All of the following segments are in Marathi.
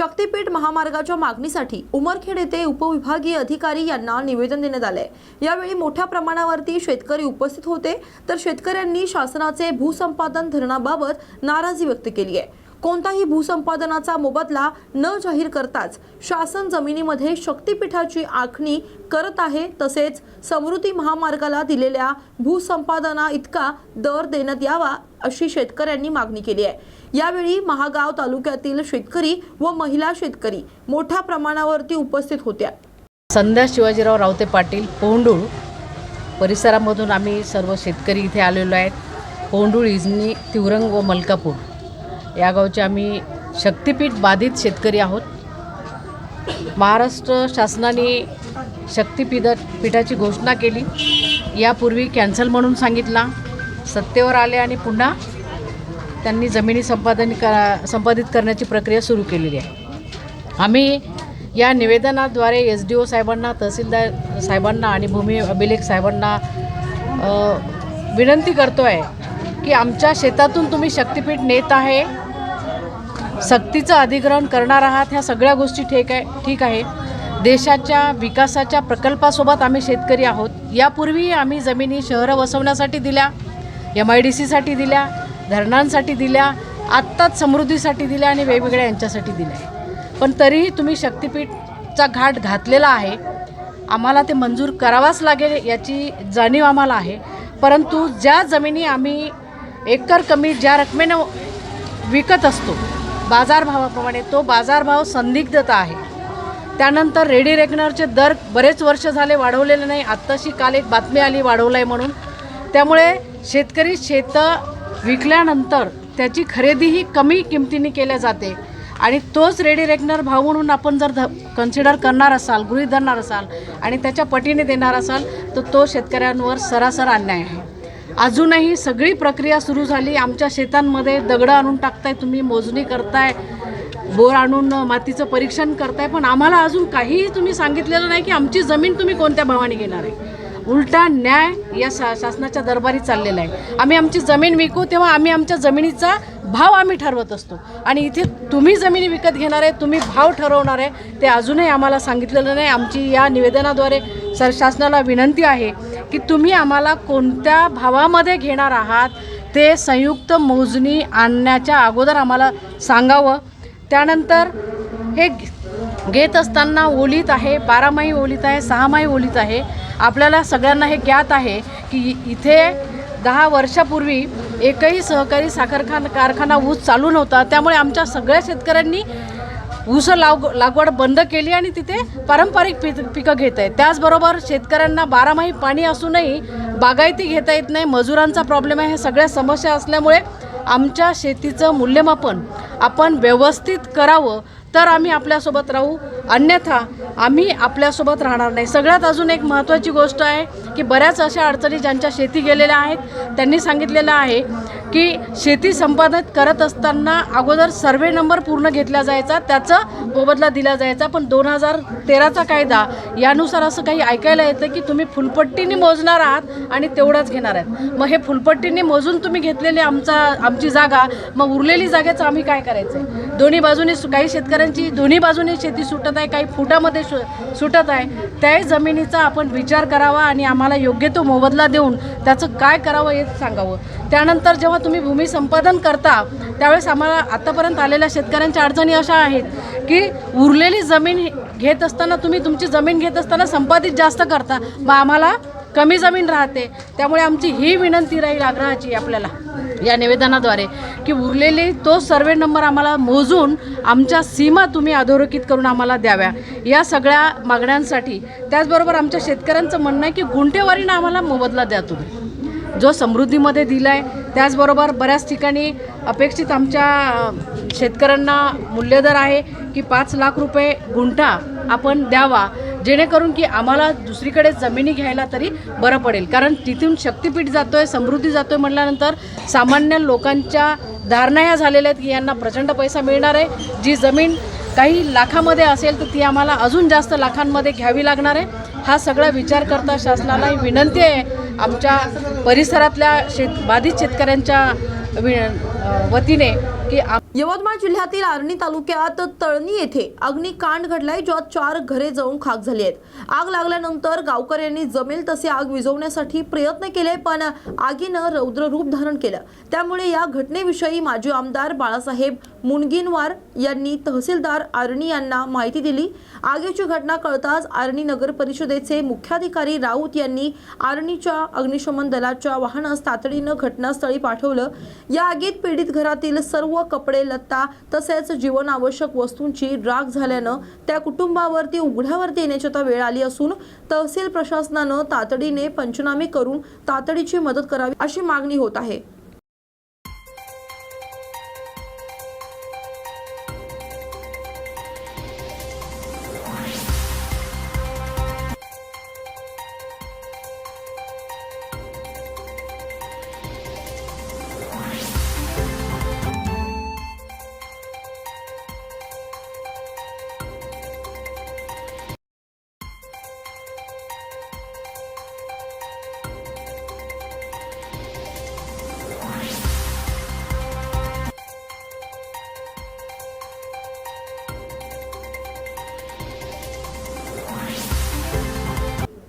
शक्तीपीठ महामार्गाच्या मागणीसाठी उमरखेड येथे उपविभागीय अधिकारी यांना निवेदन देण्यात आले यावेळी मोठ्या प्रमाणावरती शेतकरी उपस्थित होते. तर शेतकऱ्यांनी शासनाचे भूसंपादन धरणाबाबत नाराजी व्यक्त केली आहे. कोणताही भूसंपादनाचा मोबदला न जाहीर करताच शासन जमिनीमध्ये शक्तीपीठाची आखणी करत आहे. तसेच समृद्धी महामार्गाला दिलेल्या भूसंपादना इतका दर देण्यात यावा अशी शेतकऱ्यांनी मागणी केली आहे. यावेळी महागाव तालुक्यातील शेतकरी व महिला शेतकरी मोठ्या प्रमाणावरती उपस्थित होत्या. संध्या शिवाजीराव रावते पाटील पोंडूळ परिसरामधून आम्ही सर्व शेतकरी इथे आलेलो आहेत. पोंडूळ इजनी तिवरंग व मलकापूर या गावचे आम्ही शक्तिपीठ बाधित शेतकरी आहोत. महाराष्ट्र शासनाने शक्तिपीठ पीठाची घोषणा केली. यापूर्वी कॅन्सल म्हणून सांगितला. सत्तेवर आले आणि पुन्हा त्यांनी जमिनी संपादन करा संपादित करण्याची प्रक्रिया सुरू केलेली आहे. आम्ही या निवेदनाद्वारे एस डी ओ साहेबांना तहसीलदार साहेबांना आणि भूमी अभिलेख साहेबांना विनंती करतो आहे की आमच्या शेतातून तुम्ही शक्तिपीठ नेत आहे सक्तीचं अधिग्रहण करणार आहात ह्या सगळ्या गोष्टी ठीक आहे ठीक आहे. देशाच्या विकासाच्या प्रकल्पासोबत आम्ही शेतकरी आहोत. यापूर्वी आम्ही जमिनी शहरं वसवण्यासाठी दिल्या एम आय डी सीसाठी दिल्या धरणांसाठी दिल्या आत्ताच समृद्धीसाठी दिल्या आणि वेगवेगळ्या यांच्यासाठी दिल्या पण तरीही तुम्ही शक्तिपीठचा घाट घातलेला आहे. आम्हाला ते मंजूर करावाच लागेल याची जाणीव आम्हाला आहे. परंतु ज्या जमिनी आम्ही एकर कमी ज्या रकमेनं विकत असतो बाजारभावाप्रमाणे तो बाजारभाव संदिग्धता आहे. त्यानंतर रेडी रेकनरचे दर बरेच वर्ष झाले वाढवलेले नाही. आत्ताशी काल एक बातमी आली वाढवलं आहे म्हणून. त्यामुळे शेतकरी शेतं विकल्यानंतर त्याची खरेदीही कमी किमतीने केल्या जाते. आणि तोच रेडी रेकनर भाव म्हणून आपण जर ध कन्सिडर करणार असाल गृहीत धरणार असाल आणि त्याच्या पटीने देणार असाल तर तो शेतकऱ्यांवर सरासर अन्याय आहे. अजूनही सगळी प्रक्रिया सुरू झाली. आमच्या शेतांमध्ये दगडं आणून टाकताय तुम्ही मोजणी करताय बोर आणून मातीचं परीक्षण करताय. पण आम्हाला अजून काहीही तुम्ही सांगितलेलं नाही की आमची जमीन तुम्ही कोणत्या भावाने घेणार आहे. उलटा न्याय या शा शासनाच्या दरबारी चाललेला आहे. आम्ही आमची जमीन विकू तेव्हा आम्ही आमच्या जमिनीचा भाव आम्ही ठरवत असतो. आणि इथे तुम्ही जमिनी विकत घेणार आहे तुम्ही भाव ठरवणार आहे ते अजूनही आम्हाला सांगितलेलं नाही. आमची या निवेदनाद्वारे सर शासनाला विनंती आहे की तुम्ही आम्हाला कोणत्या भावामध्ये घेणार आहात ते संयुक्त मोजणी आणण्याच्या अगोदर आम्हाला सांगावं. त्यानंतर हे घेत असताना ओलीत आहे बारामाही ओलीत आहे सहामाही ओलीत आहे. आपल्याला सगळ्यांना हे ज्ञात आहे की इथे दहा वर्षापूर्वी एकही सहकारी साखर खान कारखाना ऊस चालू नव्हता. त्यामुळे आमच्या सगळ्या शेतकऱ्यांनी ऊस लाव लागवड बंद केली आणि तिथे पारंपरिक पिक पिकं घेत आहे त्याचबरोबर शेतकऱ्यांना बारामाही पाणी असूनही बागायती घेता येत नाही मजुरांचा प्रॉब्लेम आहे ह्या सगळ्या समस्या असल्यामुळे आमच्या शेतीचं मूल्यमापन आपण व्यवस्थित करावं तर आम्ही आपल्यासोबत राहू. अन्यथा आम्ही आपल्यासोबत राहणार नाही. सगळ्यात अजून एक महत्त्वाची गोष्ट आहे की बऱ्याच अशा अडचणी ज्यांच्या शेती गेलेल्या आहेत त्यांनी सांगितलेलं आहे की शेती संपादित करत असताना अगोदर सर्वे नंबर पूर्ण घेतला जायचा त्याचा मोबदला दिला जायचा पण दोन हजार तेराचा कायदा यानुसार असं काही ऐकायला येतं की तुम्ही फुलपट्टीने मोजणार आहात आणि तेवढाच घेणार आहेत. मग हे फुलपट्टीने मोजून तुम्ही घेतलेले आमचा आमची जागा मग उरलेली जागेचं आम्ही काय करायचं आहे दोन्ही बाजूनी सु- काही शेतकऱ्यांची दोन्ही बाजूने शेती सुटत आहे काही फुटामध्ये सु सुटत आहे त्याही जमिनीचा आपण विचार करावा आणि आम्हाला योग्य तो मोबदला देऊन त्याचं काय करावं हे सांगावं. त्यानंतर जेव्हा तुम्ही भूमी संपादन करता त्यावेळेस आम्हाला आतापर्यंत आलेल्या शेतकऱ्यांच्या अडचणी अशा आहेत की उरलेली जमीन हे- घेत असताना तुम्ही तुमची जमीन घेत असताना संपादित जास्त करता मग आम्हाला कमी जमीन राहते. त्यामुळे आमची ही विनंती राहील आग्रहाची आपल्याला या निवेदनाद्वारे की उरलेले तो सर्वे नंबर आम्हाला मोजून आमच्या सीमा तुम्ही अधोरेखित करून आम्हाला द्याव्या. या सगळ्या मागण्यांसाठी त्याचबरोबर आमच्या शेतकऱ्यांचं म्हणणं आहे की गुंठेवारीनं आम्हाला मोबदला द्या तुम्ही. जो समृद्धीमध्ये दिला आहे त्याचबरोबर बऱ्याच ठिकाणी अपेक्षित आमच्या शेतकऱ्यांना मूल्यदर आहे की पाच लाख रुपये गुंठा आपण द्यावा जेणेकरून की आम्हाला दुसरीकडे जमिनी घ्यायला तरी बरं पडेल. कारण तिथून शक्तिपीठ जातो आहे समृद्धी जातो आहे म्हटल्यानंतर सामान्य लोकांच्या धारणा ह्या झालेल्या आहेत की यांना प्रचंड पैसा मिळणार आहे. जी जमीन काही लाखामध्ये असेल तर ती आम्हाला अजून जास्त लाखांमध्ये घ्यावी लागणार आहे. हा सगळा विचार करता शासनाला विनंती आहे आमच्या परिसरातल्या शेत बाधित शेतकऱ्यांच्या वि वतीने की यवतमाळ जिल्ह्यातील आर्णी तालुक्यात तळणी येथे अग्निकांड घडलाय ज्यात चार घरे जळून खाक झाली आहेत. आग लागल्यानंतर गावकऱ्यांनी जमेल तसे आग विझवण्यासाठी प्रयत्न केले पण आगीनं रौद्र रूप धारण केलं. त्यामुळे या घटनेविषयी माजी आमदार बाळासाहेब मुनगिनवार यांनी तहसीलदार आर्णी यांना माहिती दिली. आगीची घटना कळताच आर्णी नगर परिषदेचे मुख्याधिकारी राऊत यांनी आर्णीच्या अग्निशमन दलाच्या वाहनास तातडीनं घटनास्थळी पाठवलं. या आगीत पीडित घरातील सर्व कपडे लत्ता तसेच जीवनावश्यक वस्तूंची राख झाल्यानं त्या कुटुंबावरती उघड्यावरती येण्याची आता वेळ आली असून तहसील प्रशासनानं तातडीने पंचनामे करून तातडीची मदत करावी अशी मागणी होत आहे.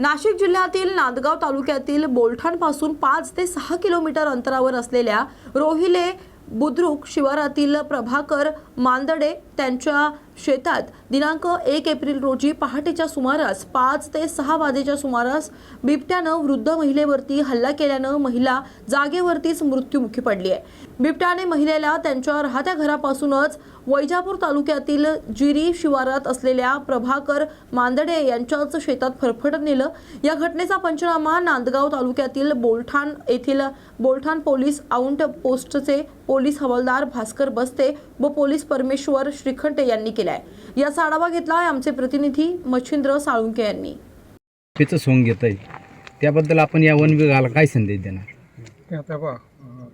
नाशिक जिल्ह्यातील नांदगाव तालुक्यातील बोलठाणपासून पाच ते सहा किलोमीटर अंतरावर असलेल्या रोहिले बुद्रुक शिवारातील प्रभाकर मांदडे त्यांच्या शेतात दिनांक एक एप्रिल रोजी पहाटेच्या सुमारास पाच ते सहा वाजेच्या सुमारास बिबट्यानं वृद्ध महिलेवरती हल्ला केल्यानं महिला जागेवरतीच मृत्युमुखी पडली आहे. बिबट्याने महिलेला त्यांच्या राहत्या घरापासूनच वैजापूर तालुक्यातील जिरी शिवारात असलेल्या प्रभाकर मांदडे यांच्याच शेतात फरफटत नेलं. या घटनेचा पंचनामा नांदगाव तालुक्यातील बोलठाण येथील बोलठाण पोलीस औंट पोस्टचे पोलीस हवालदार भास्कर बस्ते व पोलीस परमेश्वर श्री श्रीखंटे यांनी केलाय. याचा आढावा घेतलाय आमचे प्रतिनिधी मच्छिंद्र साळुंके यांनी. त्याचं सोंग घेत आहे त्याबद्दल आपण या वन विभागाला काय संदेश देणार? ते आता बा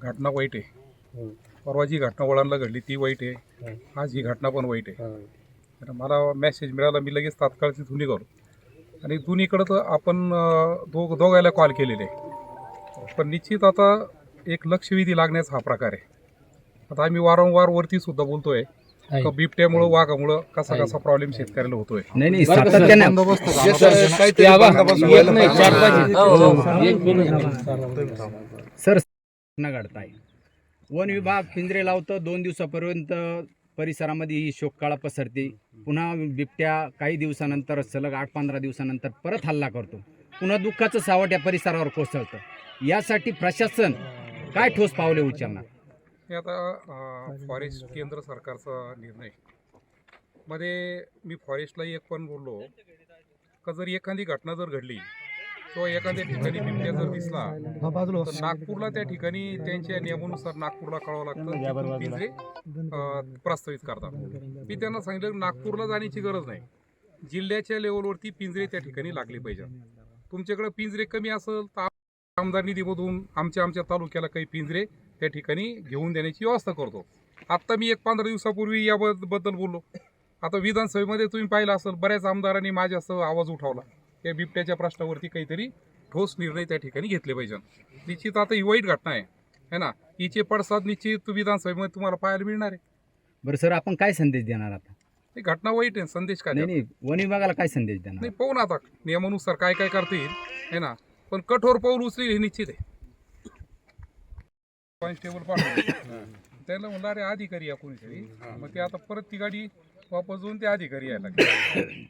घटना वाईट आहे. परवा जी घटना वळणला घडली ती वाईट आहे. आज ही घटना पण वाईट आहे. तर मला मेसेज मिळाला मी लगेच तात्काळ तिथून निघालो. आणि दोन्हीकडं तर आपण दोघ दोघायला कॉल केलेले आहे. पण निश्चित आता एक लक्षवेधी लागण्याचा हा प्रकार आहे. आता आम्ही वारंवार वरती सुद्धा बोलतोय. का बिबट्यामुळं वाघामुळं कसा कसा प्रॉब्लेम शेतकऱ्याला होतोय? नाही नाही सातत्याने सर. घटना घडताय. वन विभाग पिंजरे लावतं दोन दिवसापर्यंत परिसरामध्ये ही शोककाळा पसरते. पुन्हा बिबट्या काही दिवसानंतर सलग आठ पंधरा दिवसानंतर परत हल्ला करतो. पुन्हा दुःखाचं सावट या परिसरावर कोसळतं. यासाठी प्रशासन काय ठोस पावले उचलणार? हे आता फॉरेस्ट केंद्र सरकारचा निर्णय. मध्ये मी फॉरेस्टलाही एक पण बोललो का जर एखादी घटना जर घडली किंवा एखाद्या ठिकाणी बिबट्या जर दिसला तर नागपूरला त्या ठिकाणी त्यांच्या नियमानुसार नागपूरला कळावं लागतं पिंजरे प्रस्तावित करतात मी त्यांना सांगितलं नागपूरला जाण्याची गरज नाही. जिल्ह्याच्या लेवलवरती पिंजरे त्या ठिकाणी लागले पाहिजे तुमच्याकडे पिंजरे कमी असेल तर आमदार निधीमधून आमच्या आमच्या तालुक्याला काही पिंजरे त्या ठिकाणी घेऊन देण्याची व्यवस्था करतो. आत्ता मी एक पंधरा दिवसापूर्वी याबद्दल बोललो. आता विधानसभेमध्ये तुम्ही पाहिलं असेल बऱ्याच आमदारांनी माझ्यासह आवाज उठवला. या बिबट्याच्या प्रश्नावरती काहीतरी ठोस निर्णय त्या ठिकाणी घेतले पाहिजे. निश्चित आता ही वाईट घटना आहे. है ना? हिचे पडसाद निश्चित विधानसभेमध्ये तुम्हाला पाहायला मिळणार आहे. बरं सर आपण काय संदेश देणार आता? ही घटना वाईट आहे. संदेश काय नाही वन विभागाला काय संदेश देणार? नाही पाहू ना आता. नियमानुसार काय काय करता येईल. है ना? पण कठोर पाऊल उचलेल हे निश्चित आहे. कॉन्स्टेबल पाठवले त्याला म्हणलं अरे अधिकारी या कोणीतरी. मग ते आता परत ती गाडी वापस जाऊन ते अधिकारी यायला लागले.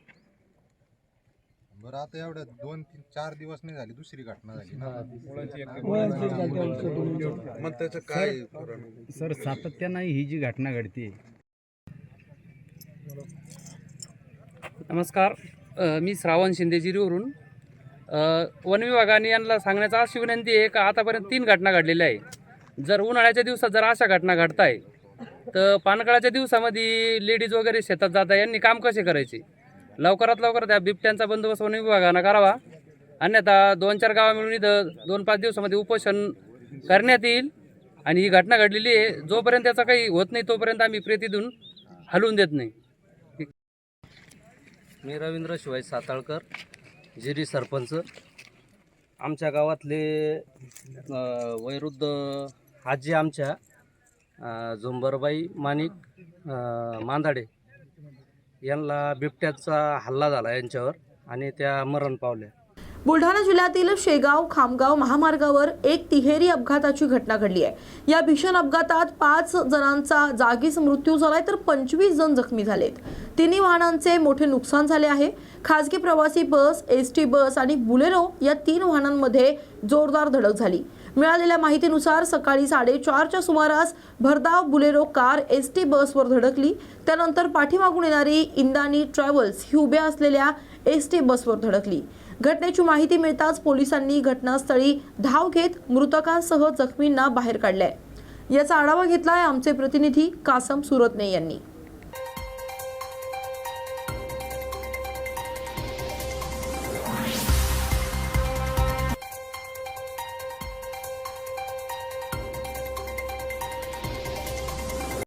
बरं आता एवढ्या दोन तीन चार दिवस नाही झाली दुसरी घटना झाली ना? मुलांची एक मग त्याचं काय सर सातत्यानं ही जी घटना घडते नमस्कार. अ, मी श्रावण शिंदे जिरीवरून. अ, वन विभागाने यांना सांगण्याचा अशी विनंती आहे का आतापर्यंत तीन घटना घडलेल्या आहे. जर उन्हाळ्याच्या दिवसात जर अशा घटना घडताय तर पानकाळाच्या दिवसामध्ये लेडीज वगैरे शेतात जाता यांनी काम कसे करायचे? लवकरात लवकर त्या बिबट्यांचा बंदोबस्त वन विभागानं करावा. अन्यथा दोन चार गावा मिळून इथं दोन पाच दिवसामध्ये उपोषण करण्यात येईल. आणि ही घटना घडलेली आहे. जोपर्यंत त्याचा काही होत नाही तोपर्यंत आम्ही प्रेतीतून हलवून देत नाही. मी रवींद्र शिवाय साताळकर जिरी सरपंच. आमच्या गावातले वैरुद्ध आजी आमच्या झुंबरबाई माणिक मांदाडे यांना बिबट्याचा हल्ला झाला यांच्यावर आणि त्या मरण पावल्या. बुलढाणा जिल्ह्यातील शेगाव खामगाव महामार्गावर एक तिहेरी अपघाताची घटना घडली आहे. या भीषण अपघातात पाच जणांचा जागीच मृत्यू झालाय तर पंचवीस जण जखमी झालेत. तिन्ही वाहनांचे मोठे नुकसान झाले आहे. खासगी प्रवासी बस एस टी बस आणि बुलेरो या तीन वाहनांमध्ये जोरदार धडक झाली. मिळालेल्या माहितीनुसार सकाळी साडेचारच्या सुमारास भरधाव बुलेरो कार एस टी बसवर धडकली. त्यानंतर पाठीमागून येणारी इंदानी ट्रॅव्हल्स ही उभ्या असलेल्या एस टी बसवर धडकली. घटनेची माहिती मिळताच पोलिसांनी घटनास्थळी धाव घेत मृतकांसह जखमींना बाहेर काढलंय. याचा आढावा घेतलाय आमचे प्रतिनिधी कासम सुरतने यांनी.